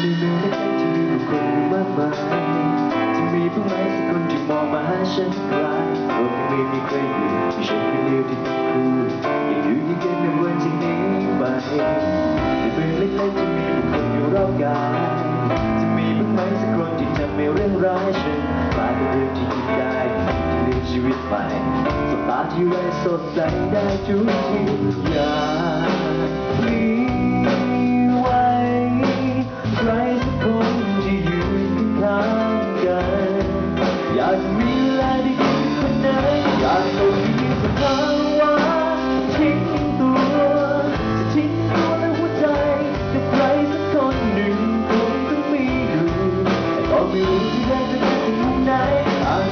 ในเมืองเล็กที่มีผู้คนมากมายจะมีผู้ไหมสักคนที่มองมาหาฉันไกลโลกยังไม่มีใครอยู่มีฉันคนเดียวที่ต้องคืนยังอยู่ยังเกินในวันที่นี้ไปในเมื่องเล็กๆที่มีผู้คนอยู่รอบกายจะมีผู้ไหมสักคนที่ทำให้เรื่องร้ายฉันกลายเป็นเรื่องที่ยิ้มได้ที่เรียนชีวิตใหม่สตาร์ที่ไร้สดใสได้ทุกทีอย่างนี้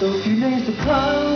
Don't you to come.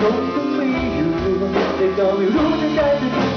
Don't believe you. They call me who the guy